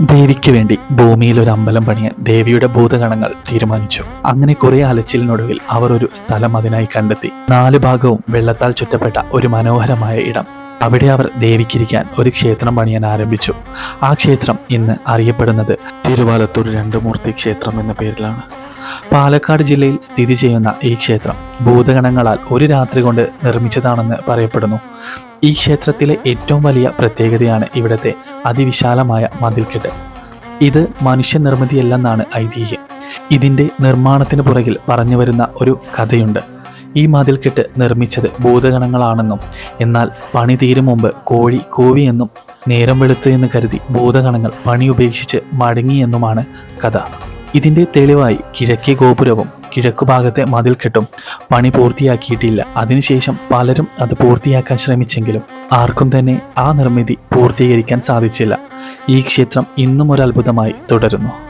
ദേവിക്ക് വേണ്ടി ഭൂമിയിൽ ഒരു അമ്പലം പണിയാൻ ദേവിയുടെ ഭൂതഗണങ്ങൾ തീരുമാനിച്ചു. അങ്ങനെ കുറെ അലച്ചിലിനൊടുവിൽ അവർ ഒരു സ്ഥലം അതിനായി കണ്ടെത്തി. നാല് ഭാഗവും വെള്ളത്താൽ ചുറ്റപ്പെട്ട ഒരു മനോഹരമായ ഇടം. അവിടെ അവർ ദേവിക്കിരിക്കാൻ ഒരു ക്ഷേത്രം പണിയാൻ ആരംഭിച്ചു. ആ ക്ഷേത്രം ഇന്ന് അറിയപ്പെടുന്നത് തിരുവാലത്തൂർ രണ്ടുമൂർത്തി ക്ഷേത്രം എന്ന പേരിലാണ്. പാലക്കാട് ജില്ലയിൽ സ്ഥിതി ചെയ്യുന്ന ഈ ക്ഷേത്രം ഭൂതഗണങ്ങളാൽ ഒരു രാത്രി കൊണ്ട് നിർമ്മിച്ചതാണെന്ന് പറയപ്പെടുന്നു. ഈ ക്ഷേത്രത്തിലെ ഏറ്റവും വലിയ പ്രത്യേകതയാണ് ഇവിടുത്തെ അതിവിശാലമായ മതിൽക്കെട്ട്. ഇത് മനുഷ്യനിർമ്മിതിയല്ലെന്നാണ് ഐതിഹ്യം. ഇതിന്റെ നിർമ്മാണത്തിന് പുറകിൽ പറഞ്ഞു വരുന്ന ഒരു കഥയുണ്ട്. ഈ മതിൽക്കെട്ട് നിർമ്മിച്ചത് ഭൂതഗണങ്ങളാണെന്നും എന്നാൽ പണി തീരും മുമ്പ് കോഴി കൂവിയെന്നും നേരം വെളുത്തു എന്ന് കരുതി ഭൂതഗണങ്ങൾ പണി ഉപേക്ഷിച്ച് മടങ്ങിയെന്നുമാണ് കഥ. ഇതിന്റെ തെളിവായി കിഴക്കേ ഗോപുരവും കിഴക്കുഭാഗത്തെ മതിൽക്കെട്ടും പണി പൂർത്തിയാക്കിയിട്ടില്ല. അതിനുശേഷം പലരും അത് പൂർത്തിയാക്കാൻ ശ്രമിച്ചെങ്കിലും ആർക്കും തന്നെ ആ നിർമ്മിതി പൂർത്തീകരിക്കാൻ സാധിച്ചില്ല. ഈ ക്ഷേത്രം ഇന്നും ഒരു അത്ഭുതമായി തുടരുന്നു.